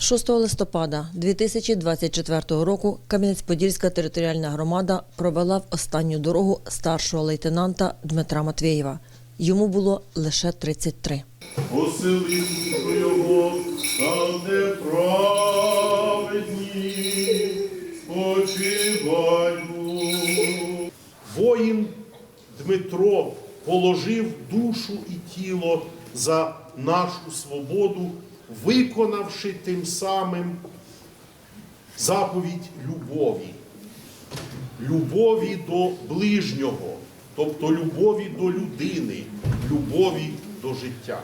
6 листопада 2024 року Кам'янець-Подільська територіальна громада провела в останню дорогу старшого лейтенанта Дмитра Матвєєва. Йому було лише 33. Посили душу його, стане праведні, спочиваю. Воїн Дмитро положив душу і тіло за нашу свободу, виконавши тим самим заповідь любові. Любові до ближнього, тобто любові до людини, любові до життя.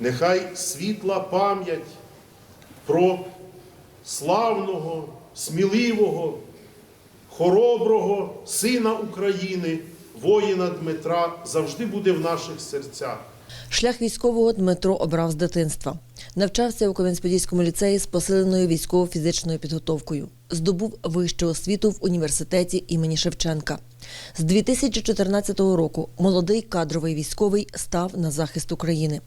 Нехай світла пам'ять про славного, сміливого, хороброго сина України, воїна Дмитра, завжди буде в наших серцях. Шлях військового Дмитро обрав з дитинства. Навчався у Кам'янець-Подільському ліцеї з посиленою військово-фізичною підготовкою. Здобув вищу освіту в університеті імені Шевченка. З 2014 року молодий кадровий військовий став на захист України.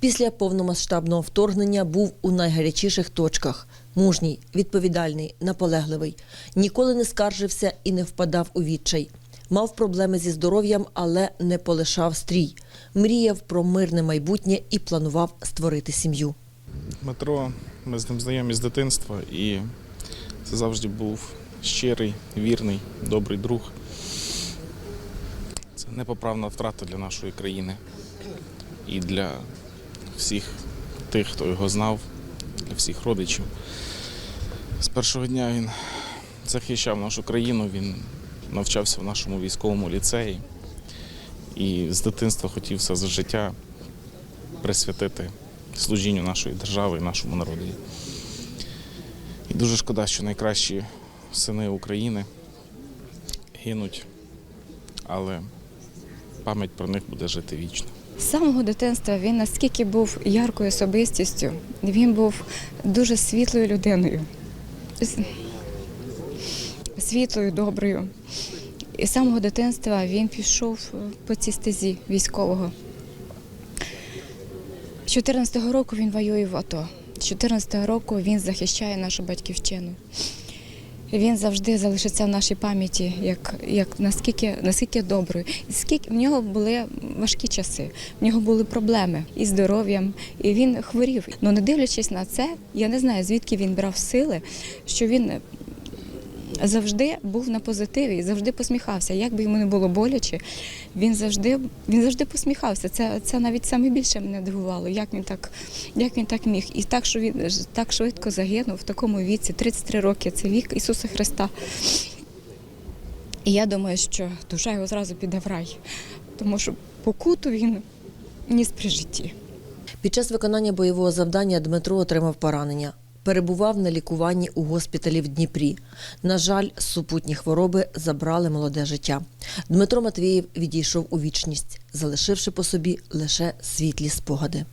Після повномасштабного вторгнення був у найгарячіших точках. Мужній, відповідальний, наполегливий. Ніколи не скаржився і не впадав у відчай. Мав проблеми зі здоров'ям, але не полишав стрій. Мріяв про мирне майбутнє і планував створити сім'ю. Дмитро, ми з ним знайомі з дитинства, і це завжди був щирий, вірний, добрий друг. Це непоправна втрата для нашої країни і для всіх тих, хто його знав, для всіх родичів. З першого дня він захищав нашу країну, він навчався в нашому військовому ліцеї і з дитинства хотів все за життя присвятити служінню нашої держави і нашому народу. І дуже шкода, що найкращі сини України гинуть, але пам'ять про них буде жити вічно. З самого дитинства він наскільки був яркою особистістю, він був дуже світлою людиною, Світлою, доброю. І з самого дитинства він пішов е, по цій стезі військового. З 14-го року він воює в АТО. З 14-го року він захищає нашу батьківщину. Він завжди залишиться в нашій пам'яті, як, як наскільки, наскільки доброю. Скільки в нього були важкі часи, в нього були проблеми із здоров'ям, і він хворів. Ну не дивлячись на це, я не знаю звідки він брав сили, що він завжди був на позитиві, завжди посміхався. Як би йому не було боляче, він завжди, він завжди посміхався. Це, це навіть саме більше мене дивувало, як він так, як він так міг. І так, що він так швидко загинув в такому віці, 33 роки, це вік Ісуса Христа. І я думаю, що душа його зразу піде в рай, тому що покуту він ніс при житті. Під час виконання бойового завдання Дмитро отримав поранення. Перебував на лікуванні у госпіталі в Дніпрі. На жаль, супутні хвороби забрали молоде життя. Дмитро Матвієв відійшов у вічність, залишивши по собі лише світлі спогади.